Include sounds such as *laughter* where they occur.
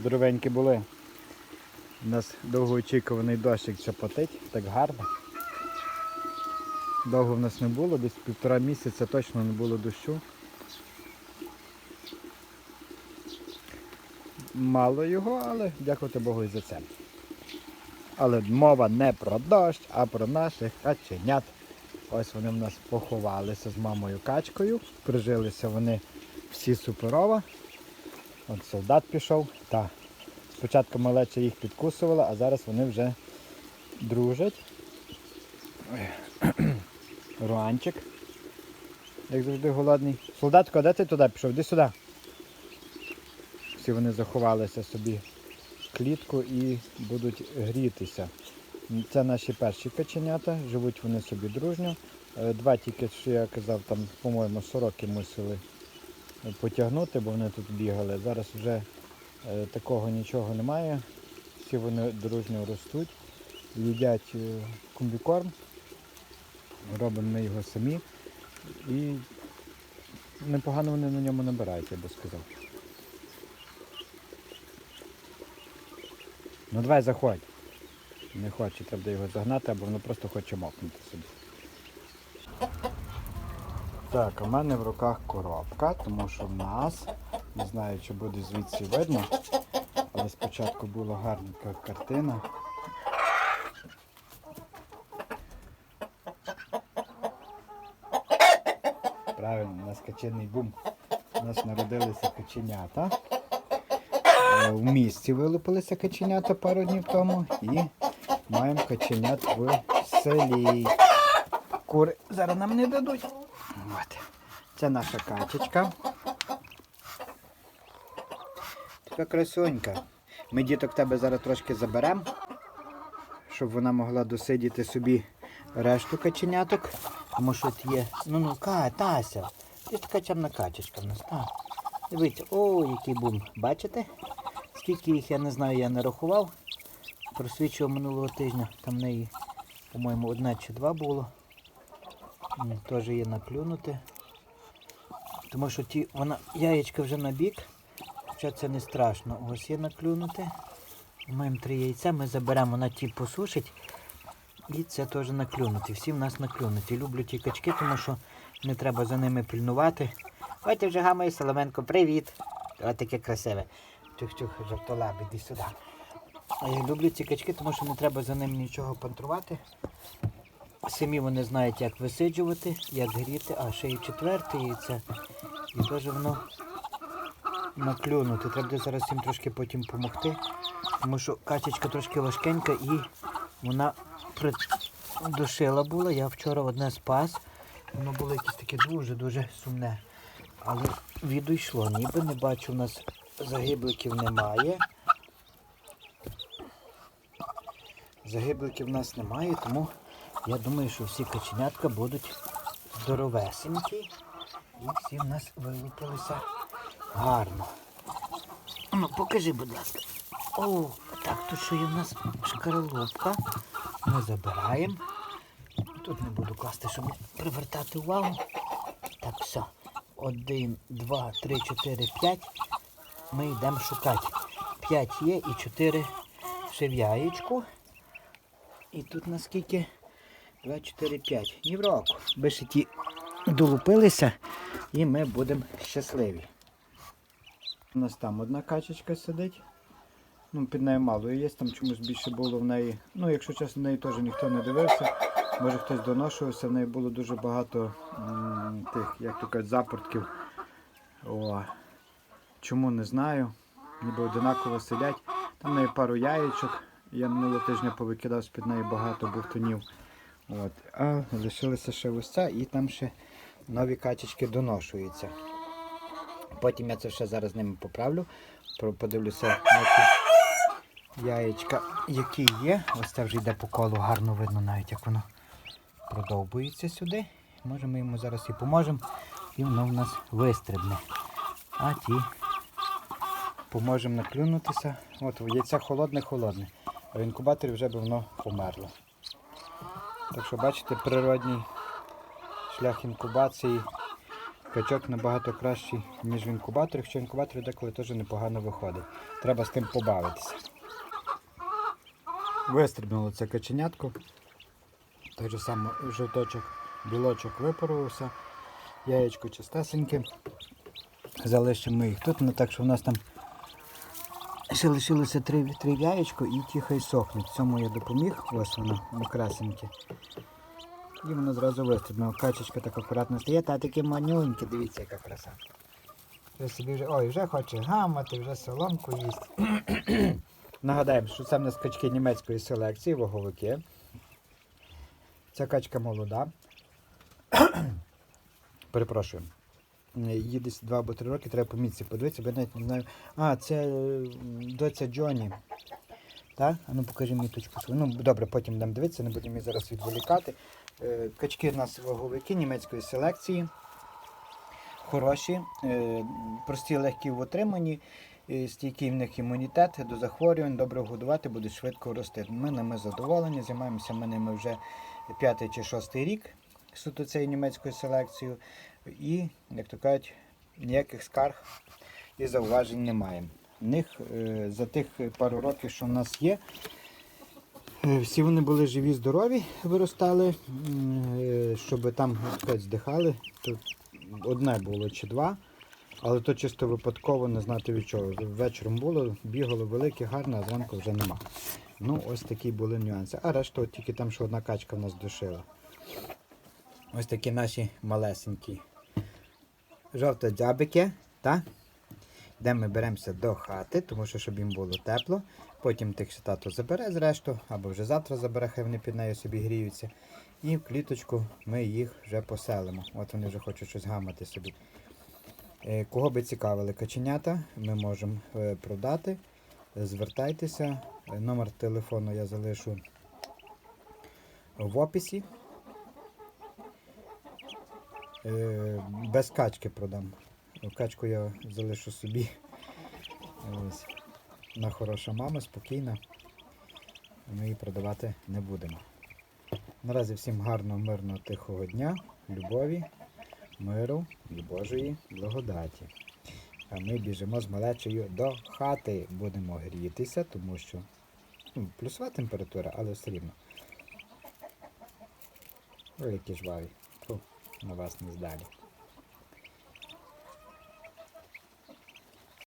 здоровенькі були. У нас довгоочікуваний дощик чапотить, так гарно. Довго в нас не було, десь півтора місяця точно не було дощу. Мало його, але дякувати Богу і за це. Але мова не про дощ, а про наших каченят. Ось вони в нас поховалися з мамою качкою. Прижилися вони всі суперово. От солдат пішов. Та. Спочатку малеча їх підкусувала, а зараз вони вже дружать. *clears throat* Руанчик. Як завжди голодний. Солдатко, де ти туди пішов? Іди сюди. Всі вони заховалися собі в клітку і будуть грітися. Це наші перші каченята, живуть вони собі дружньо. Е, Два тільки, що я казав, там, по-моєму, сороки мусили потягнути, бо вони тут бігали. Зараз вже е, такого нічого немає. Всі вони дружньо ростуть, їдять е, комбікорм, робимо ми його самі. І непогано вони на ньому набирають, я би сказав. Ну давай заходь. Не хоче, треба його загнати, або воно просто хоче мокнути собі. Так, у мене в руках коробка, тому що в нас, не знаю, чи буде звідси видно, але спочатку була гарненька картина. Правильно, у нас качений бум. У нас народилися каченята. Е, В місті вилупилися каченята пару днів тому і маємо каченят в селі. Кури зараз нам не дадуть. От. Це наша качечка. Така красунька. Ми діток тебе зараз трошки заберемо, щоб вона могла досидіти собі решту каченяток. Тому що от є. Ну ну ка, Тася. Ти ж така чарна качечка в нас. Та. Дивіться, о, який бум. Бачите? Скільки їх я не знаю, я не рахував. Просвічував минулого тижня. Там в неї, по-моєму, одна чи два було. Теж є наклюнути. Тому що ті, вона яєчка вже на бік. Хоча це не страшно. Ось є наклюнути. Маємо три яйця, ми заберемо, вона ті посушить. І це теж наклюнути. Всі в нас наклюнуті. Люблю ті качки, тому що не треба за ними пильнувати. Ти вже гамає Соломенко, привіт. Ось таке красиве. Тюх-тюх, жовтолаб, іди сюди. А я люблю ці качки, тому що не треба за ним нічого пантрувати. Самі вони знають, як висиджувати, як гріти, а ще і четверте яйце. І теж воно наклюнути. Треба зараз їм трошки потім допомогти. Тому що качечка трошки важкенька і вона придушила була. Я вчора одне спас. Воно було якесь таке дуже-дуже сумне. Але відійшло. Ніби не бачу, у нас загибликів немає. Загибликів в нас немає, тому я думаю, що всі каченятка будуть здоровесенькі. І всі в нас вилупилися гарно. Ну, покажи, будь ласка. О, так, тут що є в нас шкаралупка. Ми забираємо. Тут не буду класти, щоб привертати увагу. Так, все. Один, два, три, чотири, п'ять. Ми йдемо шукати. П'ять є і чотири ще в яєчку. І тут наскільки? 2, 4, 5. Ні в року. Би ще ті долупилися і ми будемо щасливі. У нас там одна качечка сидить. Ну, під нею мало є, там чомусь більше було в неї. Ну, якщо чесно, в неї теж ніхто не дивився. Може хтось доношувався, в неї було дуже багато м, тих, як то кажуть, запортків. О, чому не знаю. Ніби одинаково сидять. Там в неї пару яєчок. Я минулого тижня повикидав з-під неї багато бухтунів. От. А лишилися ще ось ця і там ще нові качечки доношуються. Потім я це все зараз з ними поправлю. Подивлюся на ті яєчка, які є. Ось це вже йде по колу, гарно видно навіть як воно продовбується сюди. Може ми йому зараз і поможемо, і воно в нас вистрибне. А ті поможемо наклюнутися. От яйця холодне-холодне. А в інкубаторі вже б воно померло. Так що бачите, природній шлях інкубації качок набагато кращий, ніж в інкубаторі, хоча в інкубаторі деколи теж непогано виходить. Треба з тим побавитися. Вистрибнуло це каченятко. Так же само жовточок, білочок випарувався, яєчко чистесеньке. Залишимо їх тут, ну так що в нас там ще лишилося три, три яєчко і хай сохнуть. Цьому я допоміг, ось воно, накрасеньке. І воно зразу вистрибнуло. Качечка так акуратно стає, та таке манюньке, дивіться, яка краса. Вже собі вже, ой, вже хоче гамати, вже соломку їсть. *clears throat* Нагадаємо, що це в нас качки німецької селекції, ваговики. Ця качка молода. *clears throat* Перепрошую. Їй десь 2 або 3 роки, треба по місці подивитися, бо я навіть не знаю. А, це е, доця Джоні. Так? А ну покажи мені точку свою. Ну добре, потім будемо дивитися, не будемо її зараз відволікати. Е, Качки у нас ваговики німецької селекції. Хороші, е, прості, легкі в отриманні, стійкий в них імунітет до захворювань, добре годувати, будуть швидко рости. Ми ними задоволені, займаємося ми ними вже п'ятий чи шостий рік суто цією німецькою селекцією. І, як то кажуть, ніяких скарг і зауважень немає. В них е, за тих пару років, що в нас є, е, всі вони були живі, здорові, виростали, е, щоб там сказати, здихали. Тут одне було чи два, але то чисто випадково не знати від чого. Вечором було, бігало велике, гарне, а зранку вже нема. Ну, ось такі були нюанси. А решта тільки там, що одна качка в нас душила. Ось такі наші малесенькі жовто-дзябики, так? де ми беремося до хати, тому що щоб їм було тепло. Потім тих ще тато забере зрешту, або вже завтра забере, хай вони під нею собі гріються. І в кліточку ми їх вже поселимо. От вони вже хочуть щось гамати собі. Е, Кого би цікавили каченята, ми можемо е, продати. Звертайтеся. Е, Номер телефону я залишу в описі. Е, Без качки продам. Качку я залишу собі. Ось. Вона хороша мама, спокійна. Ми її продавати не будемо. Наразі всім гарного, мирного, тихого дня, любові, миру і Божої благодаті. А ми біжимо з малечею до хати. Будемо грітися, тому що ну, плюсова температура, але все рівно. Ой, які жваві. На вас не здалі.